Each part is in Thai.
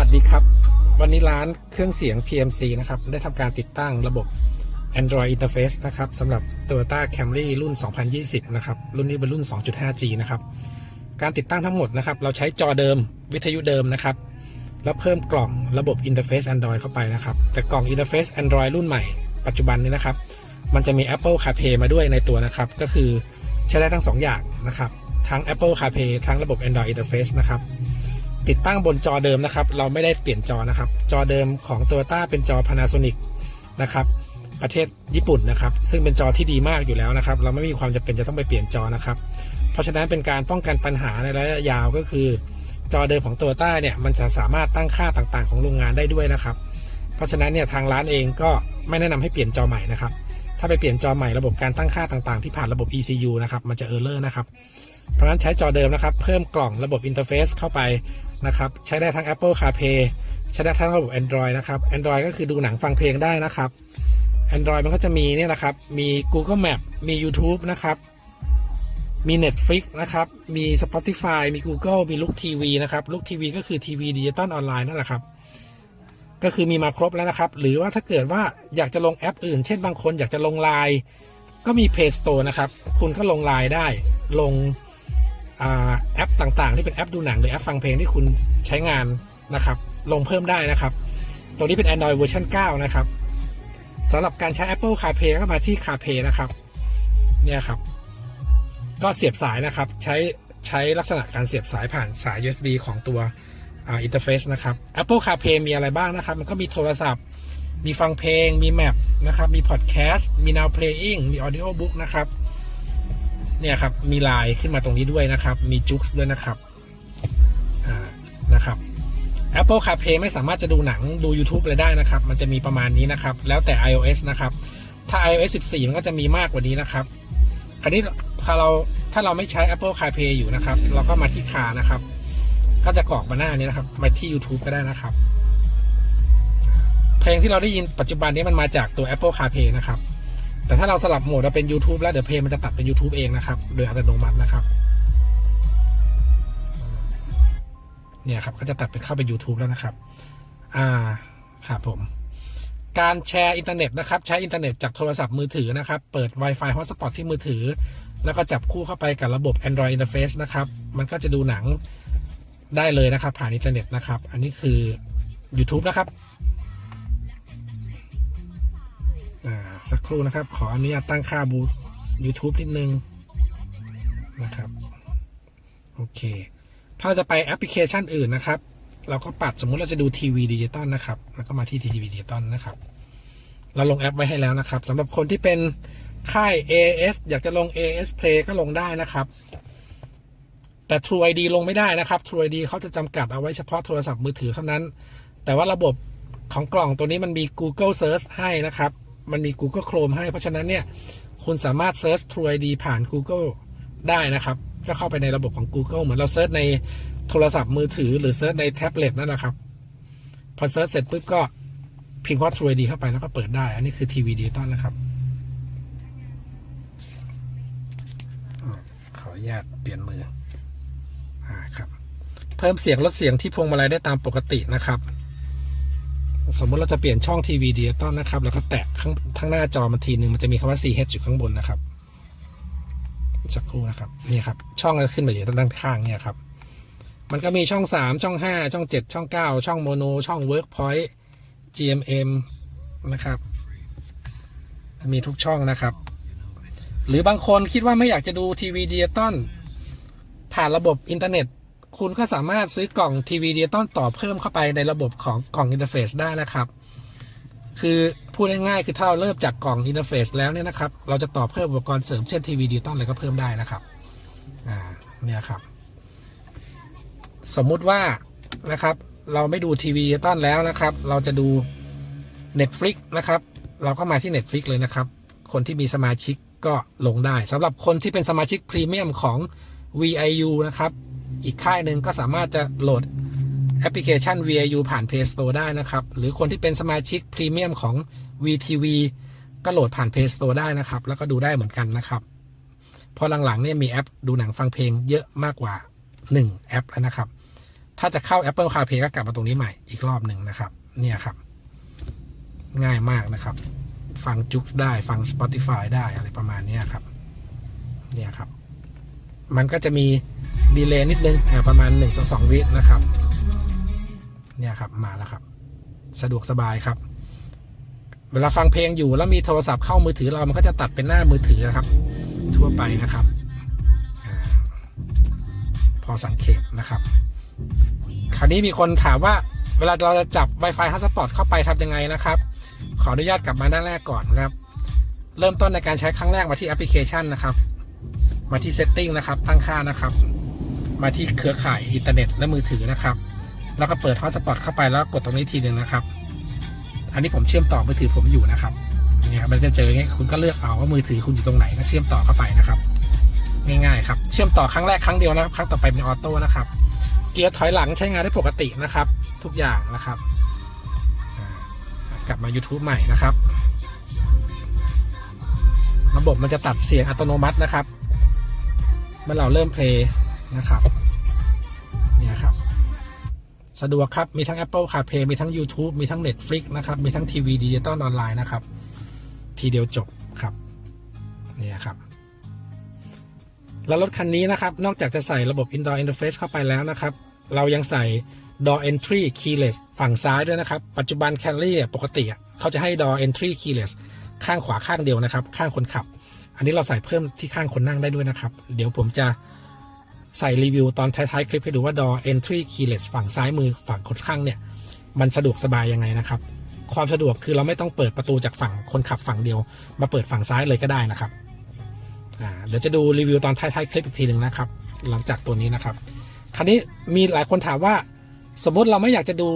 วัสดีครับ วันนี้ร้านเครื่องเสียง PMC นะครับ ได้ทำการติดตั้งระบบ Android Interface นะครับสำหรับ Toyota Camry รุ่น 2020 นะครับ รุ่นนี้เป็นรุ่น 2.5G นะครับ การติดตั้งทั้งหมดนะครับ เราใช้จอเดิมวิทยุเดิมนะครับ แล้วเพิ่มกล่องระบบ Interface Android เข้าไปนะครับ แต่กล่อง Interface Android รุ่นใหม่ปัจจุบันนี้นะครับ มันจะมี Apple CarPlay มาด้วยในตัวนะครับ ก็คือใช้ได้ทั้ง 2 อย่างนะครับ ทั้ง Apple CarPlay ทั้งระบบ Android Interface นะครับ ติดตั้งบนจอเดิมนะครับ เราไม่ได้เปลี่ยนจอนะครับ จอเดิมของ Toyota เป็นจอ Panasonic นะครับประเทศญี่ปุ่นนะครับ ซึ่งเป็นจอที่ดีมากอยู่แล้วนะครับ เราไม่มีความจำเป็นจะต้องไปเปลี่ยนจอนะครับ เพราะฉะนั้นเป็นการป้องกันปัญหาในระยะยาวก็คือ จอเดิมของ Toyota เนี่ยมันจะสามารถตั้งค่าต่างๆ ของโรงงานได้ด้วยนะครับ เพราะฉะนั้นเนี่ยทางร้านเองก็ไม่แนะนำให้เปลี่ยนจอใหม่นะครับาไปเปลี่ยนจอใหม่ระบบการตั้งค่าต่างๆ ที่ผ่านระบบ ECU นะครับ มันจะเออร์เลอร์นะครับ เพราะฉะนั้นใช้จอเดิมนะครับ เพิ่มกล่องระบบอินเทอร์เฟซเข้าไปนะครับ ใช้ได้ทั้ง Apple CarPlay ใช้ได้ทั้งระบบ Android นะครับ Android ก็คือดูหนังฟังเพลงได้นะครับ Android มันก็จะมีเนี่ยนะครับ มี Google Map มี YouTube นะครับ มี Netflix นะครับ มี Spotify มี Google มี Look TV นะครับ Look TV ก็คือทีวีดิจิตอลออนไลน์นั่นแหละครับ ก็คือมีมาครบแล้วนะครับ หรือว่าถ้าเกิดว่าอยากจะลงแอปอื่น เช่นบางคนอยากจะลงไลน์ก็มี Play Store นะครับ คุณก็ลงไลน์ได้ ลงอแอปต่างๆ ที่เป็นแอปดูหนังหรือแอปฟังเพลงที่คุณใช้งานนะครับ ลงเพิ่มได้นะครับ ตัวนี้เป็น Android เวอร์ชัน9นะครับสำหรับการใช้ Apple CarPlay ก็มาที่ CarPlay นะครับ เนี่ยครับ ก็เสียบสายนะครับ ใช้ใช้ลักษณะการเสียบสายผ่านสาย USB ของตัว อินเทอร์เฟซนะครับ Apple CarPlay มีอะไรบ้างนะครับ มันก็มีโทรศัพท์ มีฟังเพลง มีแมปนะครับ มีพอดแคสต์ มี Now Playing มี Audio Book นะครับ เนี่ยครับ มีไลน์ขึ้นมาตรงนี้ด้วยนะครับ มีจุกส์ด้วยนะครับ อ่า นะครับ Apple CarPlay ไม่สามารถจะดูหนังดู YouTube เลยได้นะครับ มันจะมีประมาณนี้นะครับ แล้วแต่ iOS นะครับ ถ้า iOS 14 มันก็จะมีมากกว่านี้นะครับอันนี้ถ้าเราถ้าเราไม่ใช้ Apple CarPlay อยู่นะครับ เราก็มาที่คานะครับ ก็จะกรอกมาหน้านี้นะครับ มาที่ YouTube ก็ได้นะครับ เพลงที่เราได้ยินปัจจุบันนี้มันมาจากตัว Apple CarPlay นะครับ แต่ถ้าเราสลับโหมดมาเป็น YouTube แล้วเดี๋ยวเพลงมันจะตัดเป็น YouTube เองนะครับ โดยอัตโนมัตินะครับเนี่ยครับก็จะตัดเป็นเข้าไป YouTube แล้วนะครับ อ่าครับผม การแชร์อินเทอร์เน็ตนะครับ ใช้อินเทอร์เน็ตจากโทรศัพท์มือถือนะครับ เปิด Wi-Fi Hotspot ที่มือถือ แล้วก็จับคู่เข้าไปกับระบบ Android Interface นะครับ มันก็จะดูหนัง ได้เลยนะครับ ผ่านอินเทอร์เน็ตนะครับ อันนี้คือ YouTube นะครับสักครู่นะครับ ขออนุญาตตั้งค่าบู YouTube นิดนึงนะครับ โอเค ถ้าเราจะไปแอปพลิเคชันอื่นนะครับ เราก็ปัดสมมุติเราจะดูทีวีดิจิตอลนะครับ แล้วก็มาที่ทีวีดิจิตอลนะครับ เราลงแอปไว้ให้แล้วนะครับสำหรับคนที่เป็นค่าย AS อยากจะลง AS Play ก็ลงได้นะครับ แต่ True ID ลงไม่ได้นะครับ True ID เขาจะจำกัดเอาไว้เฉพาะโทรศัพท์มือถือเท่านั้น แต่ว่าระบบของกล่องตัวนี้มันมี Google Search ให้นะครับ มันมี Google Chrome ให้ เพราะฉะนั้นเนี่ย คุณสามารถ Search True ID ผ่าน Google ได้นะครับ ก็เข้าไปในระบบของ Google เหมือนเราเซิร์ชในโทรศัพท์มือถือ หรือเซิร์ชในแท็บเล็ตนั่นแหละครับ พอเซิร์ชเสร็จปุ๊บก็พิมพ์ว่า True ID เข้าไปแล้วก็เปิดได้ อันนี้คือทีวีดิจิตอลนะครับขออนุญาตเปลี่ยนมือ เพิ่มเสียงลดเสียงที่พวงมาลัยได้ตามปกตินะครับ สมมติเราจะเปลี่ยนช่องทีวีดิจิตอลนะครับ แล้วก็แตะข้างข้างหน้าจอมันทีหนึ่งมันจะมีคำว่า CH อยู่ข้างบนนะครับสักครู่นะครับนี่ครับ ช่องก็ขึ้นมาอยู่ด้านข้างเนี่ยครับ มันก็มีช่องสามช่องห้าช่องเจ็ดช่องเก้าช่องโมโน ช่อง Workpoint GMM นะครับ มีทุกช่องนะครับ หรือบางคนคิดว่าไม่อยากจะดูทีวีดิจิตอลผ่านระบบอินเทอร์เน็ต คุณก็สามารถซื้อกล่องทีวีดิจิตอลต่อเพิ่มเข้าไปในระบบของกล่องอินเทอร์เฟซได้นะครับ คือพูดง่ายๆคือถ้าเราเริ่มจากกล่องอินเทอร์เฟซแล้วเนี่ยนะครับ เราจะต่อเพิ่มอุปกรณ์เสริมเช่นทีวีดิจิตอลอะไรก็เพิ่มได้นะครับ อ่า เนี่ยครับ สมมุติว่านะครับ เราไม่ดูทีวีดิจิตอลแล้วนะครับ เราจะดู Netflix นะครับ เราก็มาที่ Netflix เลยนะครับ คนที่มีสมาชิกก็ลงได้สำหรับคนที่เป็นสมาชิกพรีเมียมของ VIU นะครับ อีกค่ายหนึ่งก็สามารถจะโหลดแอปพลิเคชัน VIU ผ่าน Play Store ได้นะครับ หรือคนที่เป็นสมาชิกพรีเมียมของ VTV ก็โหลดผ่าน Play Store ได้นะครับ แล้วก็ดูได้เหมือนกันนะครับ พอหลังๆเนี่ยมีแอปดูหนังฟังเพลงเยอะมากกว่า 1 แอปแล้วนะครับ ถ้าจะเข้า Apple CarPlay ก็กลับมาตรงนี้ใหม่อีกรอบหนึ่งนะครับ เนี่ยครับ ง่ายมากนะครับ ฟังจุกได้ฟัง Spotify ได้อะไรประมาณนี้ครับ เนี่ยครับ มันก็จะมีดีเลย์นิดนึงอ่าประมาณ1นึ่งสองวินะครับ เนี่ยครับมาแล้วครับ สะดวกสบายครับ เวลาฟังเพลงอยู่แล้วมีโทรศัพท์เข้ามือถือเรามันก็จะตัดเป็นหน้ามือถือนะครับ ทั่วไปนะครับอพอสังเกตนะครับ คราวนี้มีคนถามว่าเวลาเราจะจับ Wi-Fi Hotspot เข้าไปทำยังไงนะครับ ขออนุญาตกลับมาหน้าแรกก่อนนะครับ เริ่มต้นในการใช้ครั้งแรกมาที่แอปพลิเคชันนะครับ มาที่ Setting นะครับ ตั้งค่านะครับ มาที่เครือข่ายอินเทอร์เน็ตและมือถือนะครับ แล้วก็เปิด Hotspot เข้าไปแล้วกดตรงนี้ทีหนึ่งนะครับ อันนี้ผมเชื่อมต่อมือถือผมอยู่นะครับเนี่ยมันจะเจออย่างเงี้ยคุณก็เลือกเอาว่ามือถือคุณอยู่ตรงไหนก็เชื่อมต่อเข้าไปนะครับ ง่ายๆครับ เชื่อมต่อครั้งแรกครั้งเดียวนะครับ ครั้งต่อไปเป็นออโต้นะครับ เกียร์ถอยหลังใช้งานได้ปกตินะครับ ทุกอย่างนะครับ กลับมา YouTube ใหม่นะครับ ระบบมันจะตัดเสียงอัตโนมัตินะครับ เมื่อเราเริ่มเพลย์นะครับเนี่ยครับ สะดวกครับ มีทั้ง Apple CarPlay มีทั้ง YouTube มีทั้ง Netflix นะครับ มีทั้งทีวีดิจิตอลออนไลน์นะครับ ทีเดียวจบครับ เนี่ยครับ แล้วรถคันนี้นะครับ นอกจากจะใส่ระบบ Indoor Interface เข้าไปแล้วนะครับ เรายังใส่ Door Entry Keyless ฝั่งซ้ายด้วยนะครับ ปัจจุบัน Camry อ่ปกติเขาจะให้ Door Entry Keyless ข้างขวาข้างเดียวนะครับ ข้างคนขับ อันนี้เราใส่เพิ่มที่ข้างคนนั่งได้ด้วยนะครับ เดี๋ยวผมจะใส่รีวิวตอนท้ายๆคลิปให้ดูว่า Door Entry Keyless ฝั่งซ้ายมือฝั่งคนข้างเนี่ย มันสะดวกสบายยังไงนะครับ ความสะดวกคือเราไม่ต้องเปิดประตูจากฝั่งคนขับฝั่งเดียว มาเปิดฝั่งซ้ายเลยก็ได้นะครับเดี๋ยวจะดูรีวิวตอนท้ายๆคลิปอีกทีหนึ่งนะครับ หลังจากตัวนี้นะครับ คราวนี้มีหลายคนถามว่า สมมติเราไม่อยากจะดู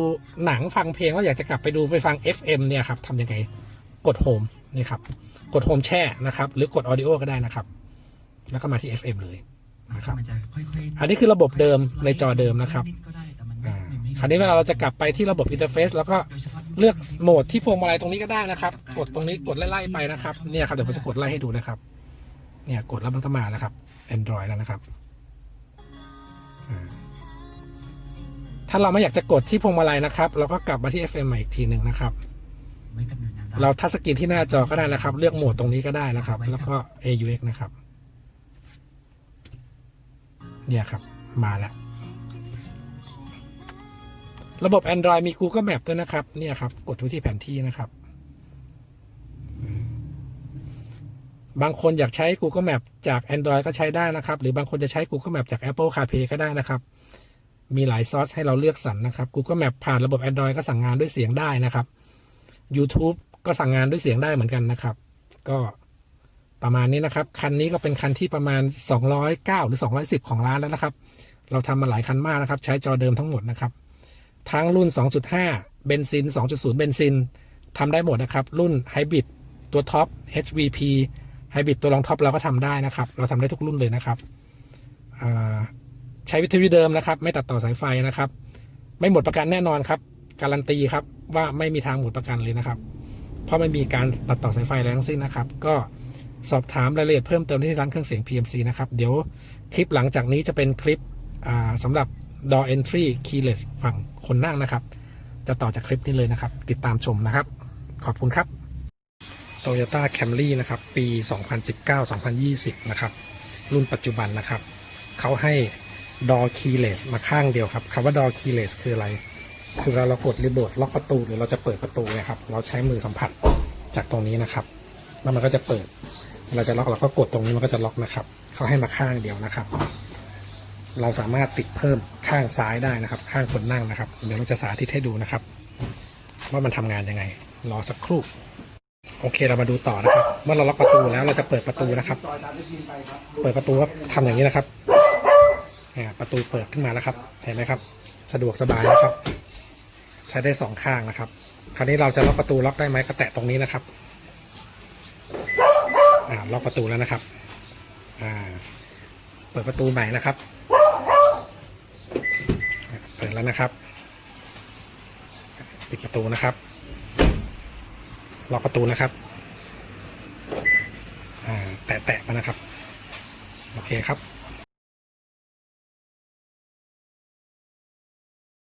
หนังฟังเพลงแล้วอยากจะกลับไปดูไปฟัง FM เนี่ยครับทำยังไงกดโฮมนี่ครับ กดโฮมแช่นะครับ หรือกดออดิโอก็ได้นะครับ แล้วก็มาที่ FM เลยนะครับมันจะค่อยๆอันนี้คือระบบเดิมในจอเดิมนะครับดๆก็ได้แต่มันไม่อ่าไม่ไม่คราวนี้เวลาเราจะกลับไปที่ระบบอินเทอร์เฟซแล้วก็โดยเฉพาะเลือกโหมดที่พวงมาลัยตรงนี้ก็ได้นะครับ กดตรงนี้กดไล่ๆไปนะครับเนี่ยครับเดี๋ยวผมจะกดไล่ให้ดูนะครับ เนี่ยกดแล้วมันก็มาแล้วครับ Android แล้วนะครับอ่าถ้าเราไม่อยากจะกดที่พวงมาลัยนะครับ เราก็กลับมาที่ FM ใหม่อีกทีหนึ่งนะครับไม่กำ เราทัชสกรีนที่หน้าจอก็ได้นะครับ เลือกโหมดตรงนี้ก็ได้นะครับ แล้วก็ AUX นะครับ เนี่ยครับ มาแล้ว ระบบ Android มี Google Map ด้วยนะครับ เนี่ยครับ กดที่แผนที่นะครับ บางคนอยากใช้ Google Map จาก Android ก็ใช้ได้นะครับ หรือบางคนจะใช้ Google Map จาก Apple CarPlay ก็ได้นะครับ มีหลายซอสให้เราเลือกสรรนะครับ Google Map ผ่านระบบ Android ก็สั่งงานด้วยเสียงได้นะครับ YouTube ก็สั่งงานด้วยเสียงได้เหมือนกันนะครับ ก็ประมาณนี้นะครับ คันนี้ก็เป็นคันที่ประมาณ 209 หรือ 210 ของร้านแล้วนะครับ เราทำมาหลายคันมากนะครับ ใช้จอเดิมทั้งหมดนะครับ ทั้งรุ่น 2.5 เบนซิน 2.0 เบนซินทำได้หมดนะครับ รุ่นไฮบริดตัวท็อป HVP ไฮบริดตัวรองท็อปเราก็ทำได้นะครับ เราทำได้ทุกรุ่นเลยนะครับ ใช้วิทยุเดิมนะครับ ไม่ตัดต่อสายไฟนะครับ ไม่หมดประกันแน่นอนครับ การันตีครับว่าไม่มีทางหมดประกันเลยนะครับ เพราะไม่มีการตัดต่อสายไฟอะไรทั้งสิ้นนะครับ ก็สอบถามรายละเอียดเพิ่มเติมที่ร้านเครื่องเสียง PMC นะครับ เดี๋ยวคลิปหลังจากนี้จะเป็นคลิปอ่าสำหรับ door entry keyless ฝั่งคนนั่งนะครับ จะต่อจากคลิปนี้เลยนะครับ ติดตามชมนะครับ ขอบคุณครับ Toyota Camry นะครับ ปี 2019-2020 นะครับ รุ่นปัจจุบันนะครับ เขาให้ door keyless มาข้างเดียวครับคำว่า door keyless คืออะไร คือเราเรากดรีโมทล็อกประตูหรือเราจะเปิดประตูเนะครับ เราใช้มือสัมผัสจากตรงนี้นะครับ แล้วมันก็จะเปิด เราจะล็อกเราก็กดตรงนี้มันก็จะล็อกนะครับ เขาให้มาข้างเดียวนะครับ เราสามารถติดเพิ่มข้างซ้ายได้นะครับ ข้างคนนั่งนะครับ เดี๋ยวเราจะสาธิตให้ดูนะครับ ว่ามันทำงานยังไง รอสักครู่ โอเคเรามาดูต่อนะครับ เมื่อเราล็อกประตูแล้วเราจะเปิดประตูนะครับ เปิดประตูก็ทำอย่างนี้นะครับอ่าประตูเปิดขึ้นมาแล้วครับ เห็นไหมครับ สะดวกสบายนะครับ ใช้ได้สองข้างนะครับ คราวนี้เราจะล็อกประตูล็อกได้ไหมก็แตะตรงนี้นะครับอ่าล็อกประตูแล้วนะครับอ่าเปิดประตูใหม่นะครับ เปิดแล้วนะครับ ปิดประตูนะครับล็อกประตูนะครับแตะๆมานะครับ โอเคครับ